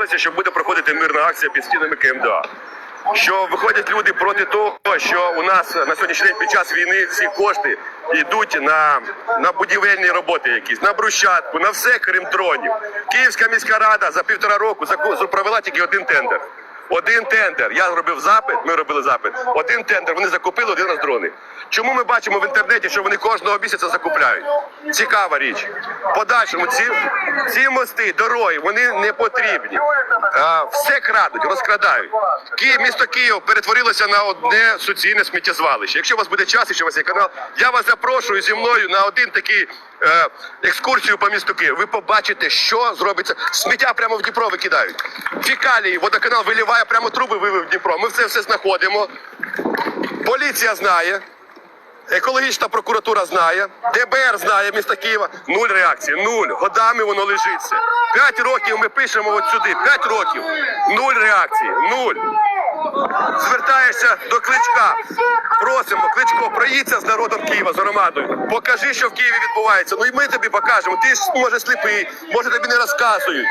дізналися, що буде проходити мирна акція під стінами КМДА. Що виходять люди проти того, що у нас на сьогоднішній день під час війни всі кошти йдуть на, на будівельні роботи якісь, на брусчатку, на все, крім дронів. Київська міська рада за півтора року провела тільки один тендер. Один тендер. Я зробив запит, ми робили запит. Один тендер. Вони закупили один раз дрони. Чому ми бачимо в інтернеті, що вони кожного місяця закупляють? Цікава річ. Подальшому ці, ці мости, дороги, вони не потрібні. А, все крадуть, розкрадають. Київ, місто Київ перетворилося на одне суцільне сміттєзвалище. Якщо у вас буде час, якщо у вас є канал, я вас запрошую зі мною на один такий е, екскурсію по місту Київ. Ви побачите, що зробиться. Сміття прямо в Дніпро викидають. Фікалії, водоканал виливає прямо труби вивив Дніпро. Ми це все знаходимо. Поліція знає. Екологічна прокуратура знає, ДБР знає міста Києва. Нуль реакції, нуль. Годами воно лежиться. П'ять років ми пишемо от сюди. П'ять років. Нуль реакції. Нуль. Звертаєшся до кличка. Просимо, кличко, проїдься з народом Києва, з громадою. Покажи, що в Києві відбувається. Ну і ми тобі покажемо. Ти ж може сліпий, може тобі не розказують.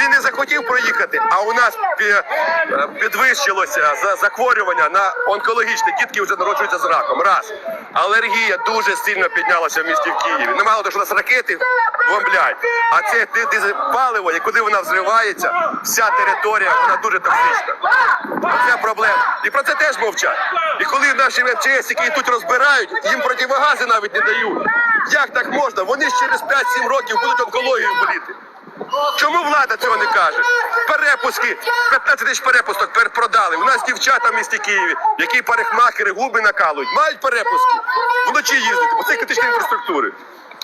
Він не захотів проїхати, а у нас е, підвищилося за- захворювання на онкологічне. Дітки вже народжуються з раком. Раз. Алергія дуже сильно піднялася в місті в Києві. Немало того, що у нас ракети бомблять, а це паливо, і куди вона взривається, вся територія вона дуже токсична. Це проблема. І про це теж мовчать. І коли наші МЧС, які тут розбирають, їм противогази навіть не дають. Як так можна? Вони ж через 5-7 років будуть онкологією боліти. Чому влада цього не каже? Перепуски, 15 тисяч перепусток пер- продали. У нас дівчата в місті Києві, які парикмахери губи накалують, мають перепуски. Вночі їздити, бо це критична інфраструктури.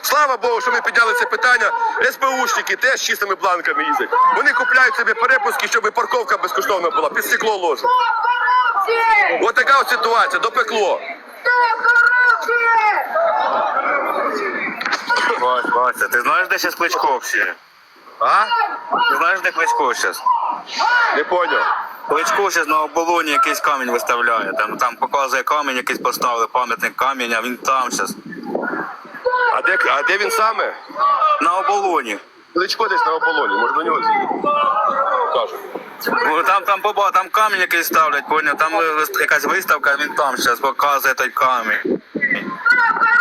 Слава Богу, що ми підняли це питання. СБУшники теж чистими бланками їздять. Вони купляють собі перепуски, щоб парковка безкоштовна була, під стекло ложать. Ось така от ситуація, допекло. Вася, ти знаєш, де зараз Кличко всі? А? Ти знаєш, де Кличко зараз? Не поняв. Кличко зараз на оболоні якийсь камінь виставляє. Там, там показує камінь, якийсь поставили, пам'ятник камінь, а він там зараз. А де, а де він саме? На оболоні. Кличко десь на ополоні, може до нього з'їдемо. Кажу. Ну, Там, там, поба, там камінь якийсь ставлять, поняв, там якась виставка, він там зараз показує той камінь.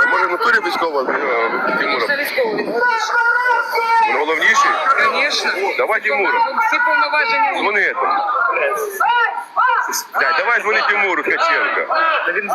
А може в натурі військова е, Тимура? Він головніший? Давай Тимуру. Всі повноваження. Вони. Дядь, давай дзвони Тимуру Ткаченка. Він з